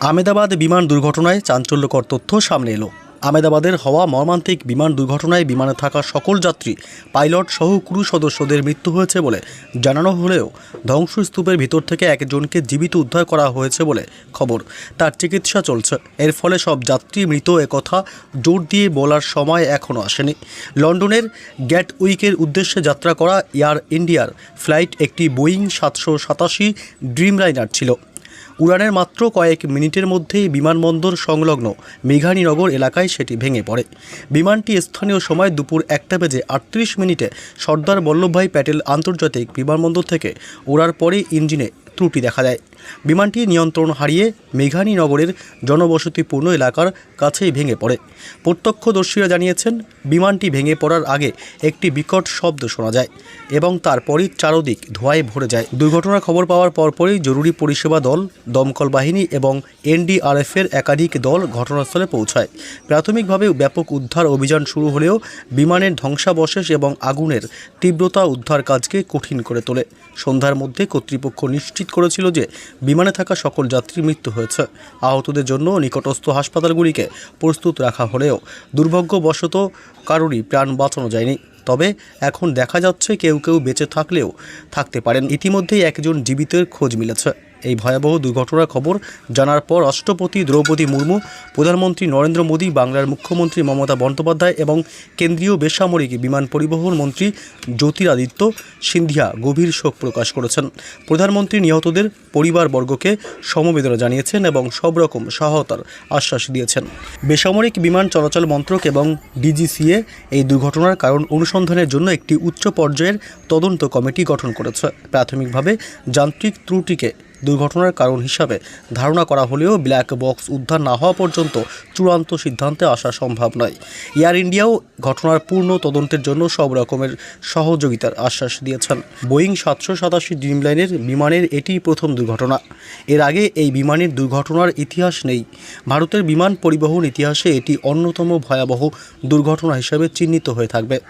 আমেদাবাদ বিমান দুর্ঘটনায় চাঞ্চল্যকর তথ্য সামনে এলো। আমেদাবাদের হওয়া মর্মান্তিক বিমান দুর্ঘটনায় বিমানে থাকা সকল যাত্রী, পাইলট সহ ক্রু সদস্যদের মৃত্যু হয়েছে বলে জানানো হলেও ধ্বংসস্তূপের ভিতর থেকে একজনকে জীবিত উদ্ধার করা হয়েছে বলে খবর। তার চিকিৎসা চলছে। এর ফলে সব যাত্রী মৃত একথা জোর দিয়ে বলার সময় এখনও আসেনি। লন্ডনের গ্যাট উইকের উদ্দেশ্যে যাত্রা করা এয়ার ইন্ডিয়ার ফ্লাইট একটি বোয়িং সাতশো সাতাশি ড্রিম ড্রিমলাইনার ছিল। উড়ানের মাত্র কয়েক মিনিটের মধ্যেই বিমানবন্দর সংলগ্ন মেঘানীনগর এলাকায় সেটি ভেঙে পড়ে। বিমানটি স্থানীয় সময় দুপুর একটা বেজে আটত্রিশ মিনিটে সর্দার বল্লভভাই প্যাটেল আন্তর্জাতিক বিমানবন্দর থেকে ওড়ার পরে ইঞ্জিনে ত্রুটি দেখা দেয়। বিমানটি নিয়ন্ত্রণ হারিয়ে মেঘানীনগরের জনবসতিপূর্ণ এলাকার কাছেই ভেঙে পড়ে। প্রত্যক্ষদর্শীরা জানিয়েছেন, বিমানটি ভেঙে পড়ার আগে একটি বিকট শব্দ শোনা যায় এবং তারপরই চারদিক ধোঁয়ায় ভরে যায়। দুর্ঘটনার খবর পাওয়ার পরপরই জরুরি পরিষেবা দল, দমকল বাহিনী এবং এনডিআরএফের একাধিক দল ঘটনাস্থলে পৌঁছায়। প্রাথমিকভাবে ব্যাপক উদ্ধার অভিযান শুরু হলেও বিমানের ধ্বংসাবশেষ এবং আগুনের তীব্রতা উদ্ধার কাজকে কঠিন করে তোলে। সন্ধ্যার মধ্যে কর্তৃপক্ষ নিশ্চিত করেছিল যে বিমানে থাকা সকল যাত্রীর মৃত্যু হয়েছে। আহতদের জন্য নিকটস্থ হাসপাতালগুলিকে প্রস্তুত রাখা হলেও দুর্ভাগ্যবশত কারোরই প্রাণ বাঁচানো যায়নি। তবে এখন দেখা যাচ্ছে কেউ কেউ বেঁচে থাকলেও থাকতে পারেন। ইতিমধ্যেই একজন জীবিতের খোঁজ মিলেছে। এই ভয়াবহ দুর্ঘটনার খবর জানার পর রাষ্ট্রপতি দ্রৌপদী মুর্মু, প্রধানমন্ত্রী নরেন্দ্র মোদী, বাংলার মুখ্যমন্ত্রী মমতা বন্দ্যোপাধ্যায় এবং কেন্দ্রীয় বেসামরিক বিমান পরিবহন মন্ত্রী জ্যোতিরাদিত্য সিন্ধিয়া গভীর শোক প্রকাশ করেছেন। প্রধানমন্ত্রী নিহতদের পরিবারবর্গকে সমবেদনা জানিয়েছেন এবং সব রকম সহায়তার আশ্বাস দিয়েছেন। বেসামরিক বিমান চলাচল মন্ত্রক এবং ডিজিসিএ এই দুর্ঘটনার কারণ অনুসন্ধানের জন্য একটি উচ্চ পর্যায়ের তদন্ত কমিটি গঠন করেছে। প্রাথমিকভাবে যান্ত্রিক ত্রুটিকে দুর্ঘটনার কারণ হিসাবে ধারণা করা হলেও ব্ল্যাক বক্স উদ্ধার না হওয়া পর্যন্ত চূড়ান্ত সিদ্ধান্তে আসা সম্ভব নয়। এয়ার ইন্ডিয়াও ঘটনার পূর্ণ তদন্তের জন্য সব রকমের সহযোগিতার আশ্বাস দিয়েছেন। বোয়িং সাতশো সাতাশি ড্রিমলাইনের বিমানের এটিই প্রথম দুর্ঘটনা। এর আগে এই বিমানের দুর্ঘটনার ইতিহাস নেই। ভারতের বিমান পরিবহন ইতিহাসে এটি অন্যতম ভয়াবহ দুর্ঘটনা হিসেবে চিহ্নিত হয়ে থাকবে।